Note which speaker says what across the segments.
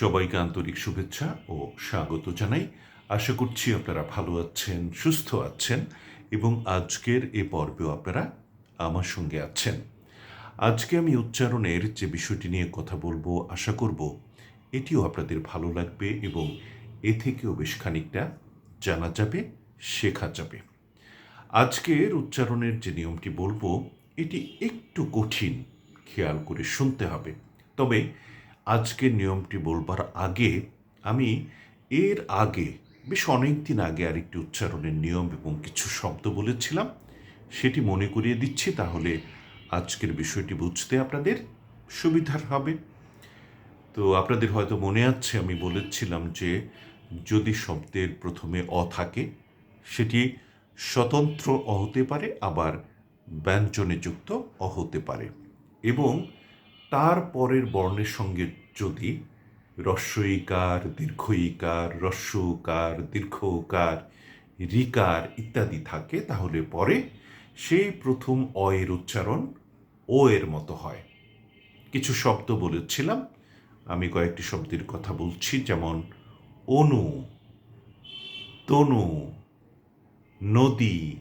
Speaker 1: সবাইকে আন্তরিক শুভেচ্ছা ও স্বাগত জানাই। আশা করছি আপনারা ভালো আছেন, সুস্থ আছেন এবং আজকের এ পর্বেও আপনারা আমার সঙ্গে আছেন। আজকে আমি উচ্চারণের যে বিষয়টি নিয়ে কথা বলব, আশা করব এটিও আপনাদের ভালো লাগবে এবং এ থেকেও বেশ খানিকটা জানা যাবে, শেখা যাবে। আজকের উচ্চারণের যে নিয়মটি বলব, এটি একটু কঠিন, খেয়াল করে শুনতে হবে। তবে আজকের নিয়মটি বলবার আগে আমি এর আগে, বেশ অনেক দিন আগে আরেকটি উচ্চারণের নিয়ম এবং কিছু শব্দ বলেছিলাম, সেটি মনে করিয়ে দিচ্ছি, তাহলে আজকের বিষয়টি বুঝতে আপনাদের সুবিধার হবে। তো আপনাদের হয়তো মনে আছে, আমি বলেছিলাম যে যদি শব্দের প্রথমে অ থাকে, সেটি স্বতন্ত্র অ হতে পারে, আবার ব্যঞ্জনে যুক্ত অ হতে পারে এবং তার পরের বর্ণের সঙ্গে যদি রস্বইকার দীর্ঘইকার রস্যকার দীর্ঘকার রিকার ইত্যাদি থাকে, তাহলে পরে সেই প্রথম অ এর উচ্চারণ ও এর মতো হয়। কিছু শব্দ বলেছিলাম, আমি কয়েকটি শব্দের কথা বলছি, যেমন অনু, তনু, নদী,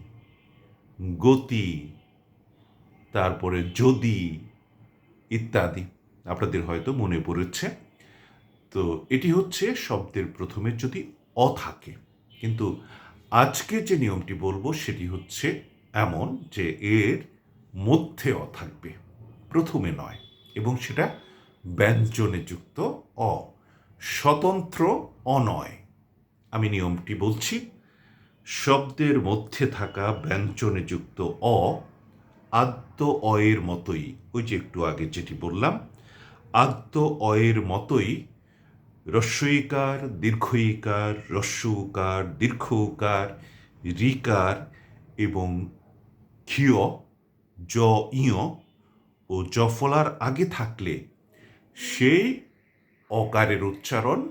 Speaker 1: গতি, তারপরে যদি ইত্যাদি। আপনাদের হয়তো মনে পড়েছে। তো এটি হচ্ছে শব্দের প্রথমে যদি অ থাকে, কিন্তু আজকে যে নিয়মটি বলব সেটি হচ্ছে এমন যে এর মধ্যে অ থাকবে, প্রথমে নয়, এবং সেটা ব্যঞ্জনে যুক্ত অ, স্বতন্ত্র অনয় আমি নিয়মটি বলছি, শব্দের মধ্যে থাকা ব্যঞ্জনে যুক্ত অ আদ্য অয়ের মতোই, ওই যে একটু আগে যেটি বললাম, আদ্য অয়ের মতোই রস্যকার দীর্ঘকার রিকার এবং ক্ষিয় জ ইয় ও জফলার আগে থাকলে সেই অকারের উচ্চারণ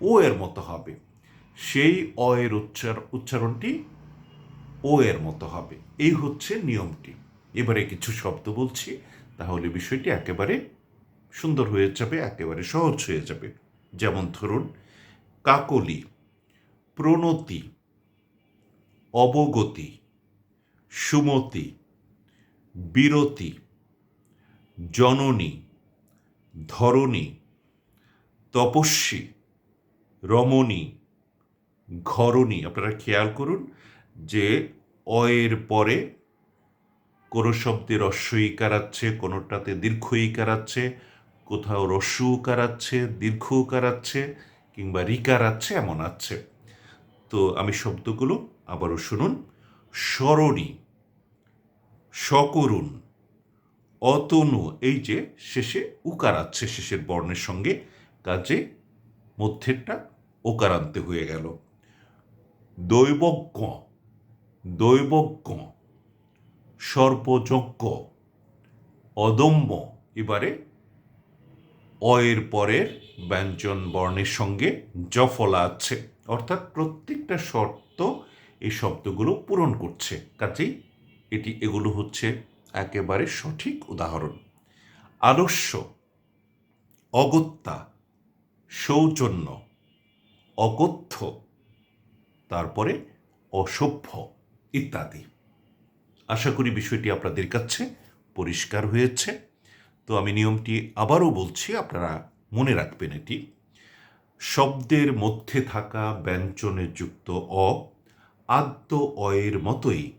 Speaker 1: ও এর মতো হবে। সেই অ এর উচ্চার, উচ্চারণটি ও এর মতো হবে। এই হচ্ছে নিয়মটি। এবারে কিছু শব্দ বলছি, তাহলে বিষয়টি একেবারে সুন্দর হয়ে যাবে, একেবারে সহজ হয়ে যাবে। যেমন ধরুন, কাকলি, প্রণতি, অবগতি, সুমতি, বিরতি, জননী, ধরণী, তপস্বী, রমণী, ঘরণী। আপনারা খেয়াল করুন যে অয়ের পরে কোনো শব্দে রস্য ইকার আছে কোনোটাতে দীর্ঘ ইকার আছে কোথাও রস্য উকার আছে দীর্ঘ উকার আছে কিংবা রিকার আছে এমন আছে। তো আমি শব্দগুলো আবারও শুনুন। স্মরণী, সকরুণ, অতনু, এই যে শেষে উকার আছে শেষের বর্ণের সঙ্গে, কাজে মধ্যেরটা ওকারান্তে হয়ে গেল। দৈবজ্ঞ দৈবজ্ঞ সর্বযজ্ঞ, অদম্য। এবারে অয়ের পরের ব্যঞ্জন বর্ণের সঙ্গে জফলা আছে। অর্থাৎ প্রত্যেকটা শর্ত এই শব্দগুলো পূরণ করছে। কাজেই এটি এগুলো হচ্ছে একেবারে সঠিক উদাহরণ। আলস্য, অগত্যা, সৌজন্য অকথ্য তারপরে অসভ্য ইত্যাদি। আশা করি বিষয়টি আপনাদের কাছে পরিষ্কার হয়েছে। তো আমি নিয়মটি আবারও বলছি, আপনারা মনে রাখবেন এটি। শব্দের মধ্যে থাকা ব্যঞ্জনে যুক্ত অ, আদ্য অয়ের মতোই।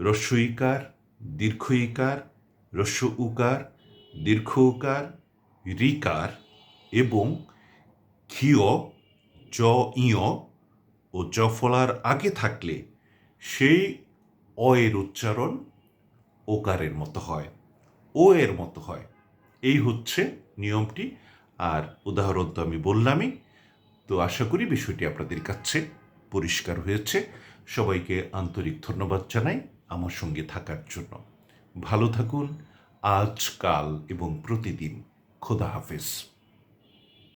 Speaker 1: রস্যইকার দীর্ঘইকার রস্য উকার, দীর্ঘ উকার, রিকার এবং ক্ষিয়, জ ইয় ও জফলার আগে থাকলে সেই অ এর উচ্চারণ ওকারের মতো হয়, ও এর মতো হয়। এই হচ্ছে নিয়মটি। আর উদাহরণ তো আমি বললামই। তো আশা করি বিষয়টি আপনাদের কাছে পরিষ্কার হয়েছে। সবাইকে আন্তরিক ধন্যবাদ জানাই আমার সঙ্গে থাকার জন্য। ভালো থাকুন। আজকাল এবং প্রতিদিন। খোদা হাফেজ।